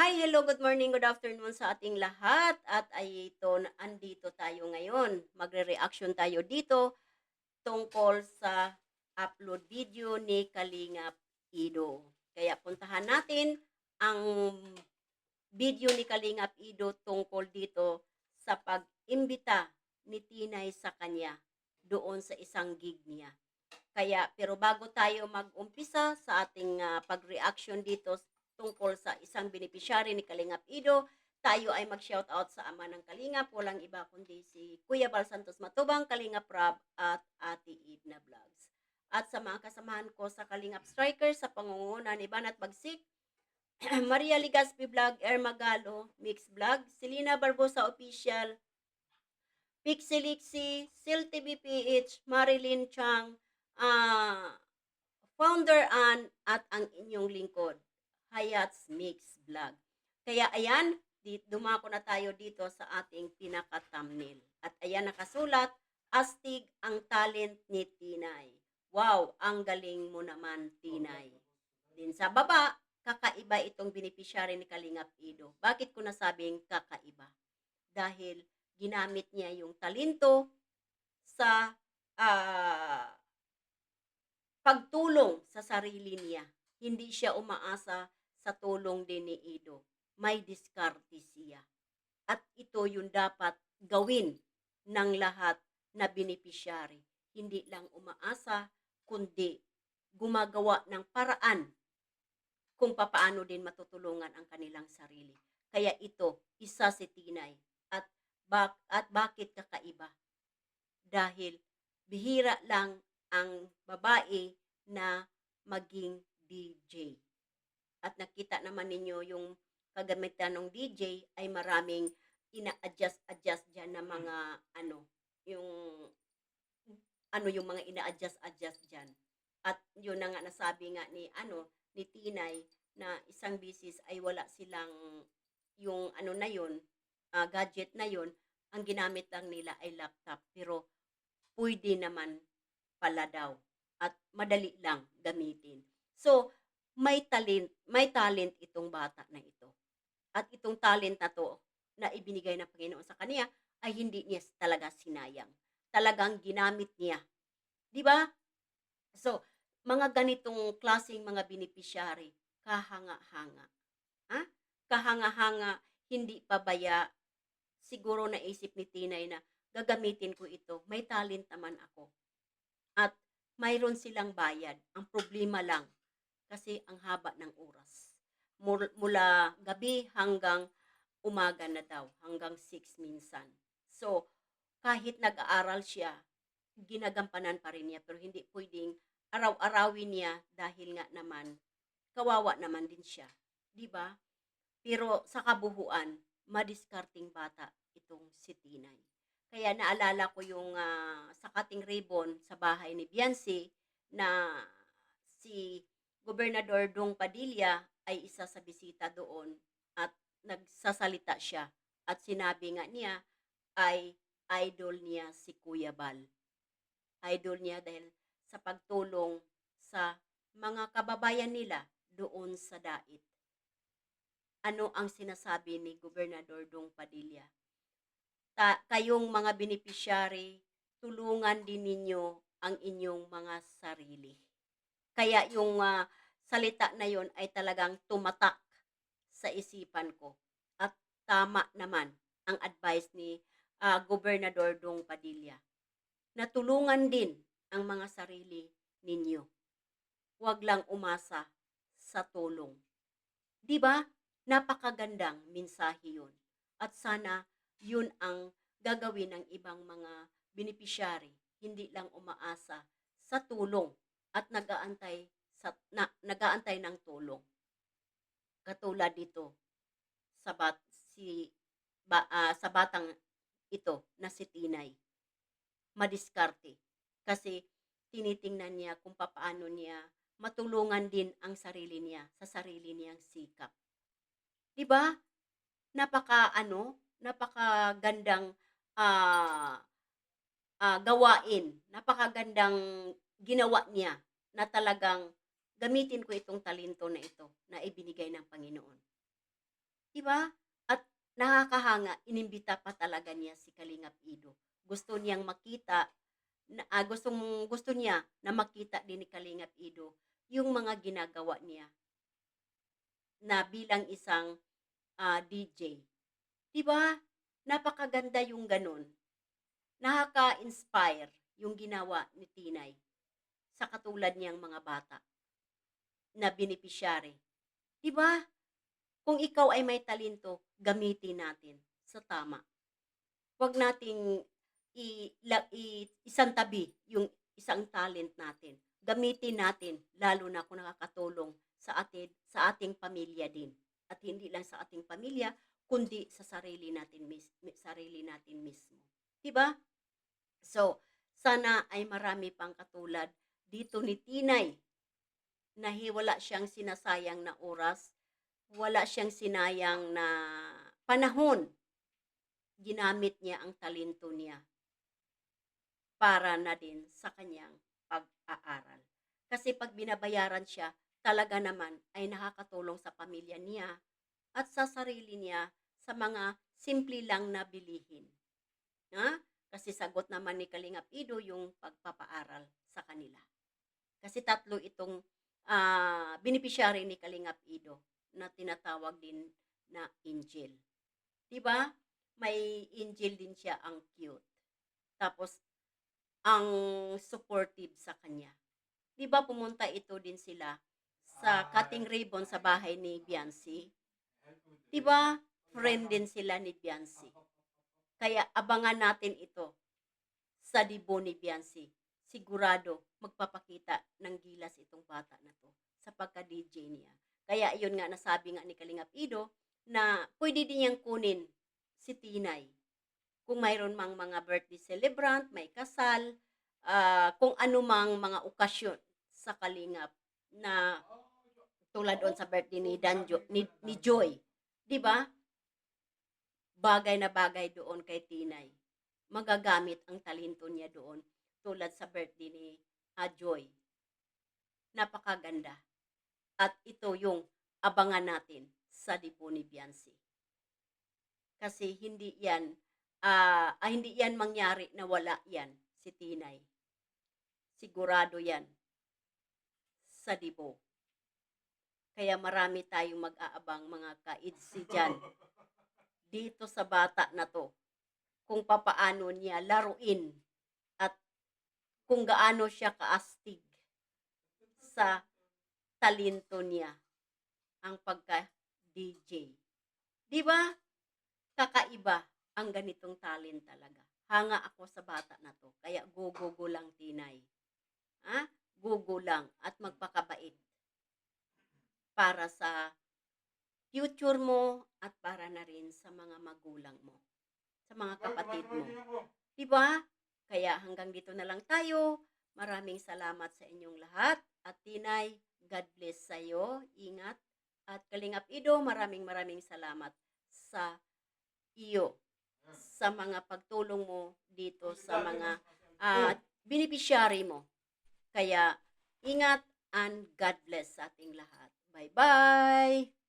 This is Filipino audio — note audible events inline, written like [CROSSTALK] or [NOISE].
Hi, hello, good morning, good afternoon sa ating lahat. At ay ito, andito tayo ngayon. Magre-reaction tayo dito tungkol sa upload video ni Kalingap Ido. Kaya puntahan natin ang video ni Kalingap Ido tungkol dito sa pag-imbita ni Tinay sa kanya doon sa isang gig niya. Kaya, pero bago tayo mag-umpisa sa ating ah, pag-reaction dito tungkol sa isang beneficiary ni Kalingap Ido, tayo ay mag-shoutout sa ama ng Kalingap, walang iba kundi si Kuya Bal Santos Matubang, Kalingap Rob at Ate Edna Vlogs. At sa mga kasamahan ko sa Kalingap Striker sa pangunguna ni Banat Bagsik, [CLEARS THROAT] Maria Ligaspi Vlog, Air Magalo, Mix Vlog, Selena Barbosa Official, Pixelixi, Sil TV PH, Marilyn Chang, ah, founder Ann at ang inyong lingkod, Hayat's Mix Vlog. Kaya ayan, dumako na tayo dito sa ating pinaka-thumbnail. At ayan nakasulat, astig ang talent ni Tinay. Wow, ang galing mo naman, Tinay. Din sa baba, kakaiba itong beneficiary ni Kalingap Ido. Bakit ko nasabing kakaiba? Dahil ginamit niya yung talento sa ah, pagtulong sa sarili niya. Hindi siya umaasa sa tulong din ni Ido. May diskarte siya. At ito yung dapat gawin ng lahat na beneficiary. Hindi lang umaasa, kundi gumagawa ng paraan kung papaano din matutulungan ang kanilang sarili. Kaya ito, isa si Tinay. At, bak at bakit kakaiba? Dahil bihira lang ang babae na maging DJ. At nakita naman ninyo yung kagamitan ng DJ ay maraming ina-adjust-adjust dyan na mga ano, yung ano yung mga ina-adjust-adjust dyan. At yun na nga nasabi nga ni ano ni Tinay na isang bisis ay wala silang yung ano na yun, ah, gadget na yun, ang ginamit lang nila ay laptop. Pero pwede naman pala daw at madali lang gamitin. So, may talent, may talent itong bata na ito. At itong talent na to na ibinigay ng Panginoon sa kanya ay hindi niya talaga sinayang. Talagang ginamit niya. 'Di ba? So, mga ganitong klaseng mga beneficiary, kahanga-hanga. Ha? Kahanga-hanga, hindi pabaya. Siguro naisip ni Tinay na gagamitin ko ito. May talent naman ako. At mayroon silang bayad. Ang problema lang, kasi ang haba ng oras. Mul- Mula gabi hanggang umaga na daw, hanggang 6 minsan. So, kahit nag-aaral siya, ginagampanan pa rin niya, pero hindi pwedeng araw-arawin niya dahil nga naman, kawawa naman din siya. Di ba? Pero sa kabuhuan, madiskarting bata itong si Tinay. Kaya naalala ko yung ah, sa Kating Ribbon sa bahay ni Biancy na si Gobernador Dong Padilla ay isa sa bisita doon at nagsasalita siya at sinabi nga niya ay idol niya si Kuya Bal. Idol niya dahil sa pagtulong sa mga kababayan nila doon sa dait. Ano ang sinasabi ni Gobernador Dong Padilla? Ta, kayong mga beneficiary, tulungan din ninyo ang inyong mga sarili. Kaya yung ah, salita na yon ay talagang tumatak sa isipan ko. At tama naman ang advice ni ah, Gobernador Dong Padilla na tulungan din ang mga sarili ninyo. Huwag lang umasa sa tulong. 'Di ba? Napakagandang mensahe 'yun. At sana 'yun ang gagawin ng ibang mga beneficiary, hindi lang umaasa sa tulong at nagaantay sa na, nagaantay ng tulong. Katulad dito sa bat si ba, ah, sa batang ito na si Tinay. Madiskarte kasi tinitingnan niya kung papaano niya matulungan din ang sarili niya sa sarili niyang sikap. 'Di ba? Napaka ano, napakagandang ah ah, gawain, napakagandang ginawa niya na talagang gamitin ko itong talento na ito na ibinigay ng Panginoon. 'Di ba? At nakakahanga, inimbita pa talaga niya si Kalingap Ido. Gusto niyang makita na ah, gustong gusto niya na makita din ni Kalingap Ido yung mga ginagawa niya na bilang isang ah, DJ. 'Di ba? Napakaganda yung ganun. Nakaka-inspire yung ginawa ni Tinay sa katulad niyang mga bata na beneficiary. 'Di ba? Kung ikaw ay may talento, gamitin natin sa tama. Huwag nating i, la, i, isang tabi yung isang talent natin. Gamitin natin lalo na kung nakakatulong sa atin sa ating pamilya din. At hindi lang sa ating pamilya, kundi sa sarili natin mis, mi- sarili natin mismo. 'Di ba? So, sana ay marami pang katulad dito ni Tinay na wala siyang sinasayang na oras, wala siyang sinayang na panahon. Ginamit niya ang talento niya para na din sa kanyang pag-aaral. Kasi pag binabayaran siya, talaga naman ay nakakatulong sa pamilya niya at sa sarili niya sa mga simple lang na bilihin. Ha? Kasi sagot naman ni Kalingap Ido yung pagpapaaral sa kanila. Kasi tatlo itong ah, beneficiary ni Kalingap Ido na tinatawag din na angel. 'Di ba? May angel din siya ang cute. Tapos ang supportive sa kanya. 'Di ba pumunta ito din sila sa cutting ribbon sa bahay ni Biancy? 'Di ba? Friend din sila ni Biancy. Kaya abangan natin ito sa dibo ni Biancy. Sigurado magpapakita ng gilas itong bata na to sa pagka-DJ niya. Kaya yun nga nasabi nga ni Kalingap Ido na pwede din niyang kunin si Tinay. Kung mayroon mang mga birthday celebrant, may kasal, ah, kung ano mang mga okasyon sa Kalingap na tulad doon sa birthday ni Danjo, ni, ni Joy. 'Di ba? Bagay na bagay doon kay Tinay. Magagamit ang talento niya doon tulad sa birthday ni ah, Joy. Napakaganda. At ito yung abangan natin sa dipo ni Biancy. Kasi hindi yan ah, ah, hindi yan mangyari na wala yan si Tinay. Sigurado yan sa dibo. Kaya marami tayong mag-aabang mga kaidsi dyan dito sa bata na to kung papaano niya laruin kung gaano siya kaastig sa talento niya ang pagka-DJ. Di ba? Kakaiba ang ganitong talent talaga. Hanga ako sa bata na to. Kaya go-go-go lang tinay. Ha? Go-go lang at magpakabait para sa future mo at para na rin sa mga magulang mo, sa mga kapatid mo. 'Di ba? Kaya hanggang dito na lang tayo. Maraming salamat sa inyong lahat. At Tinay, God bless sa iyo. Ingat. At Kalingap Ido, maraming maraming salamat sa iyo sa mga pagtulong mo dito sa mga ah, beneficiary mo. Kaya ingat and God bless sa ating lahat. Bye-bye!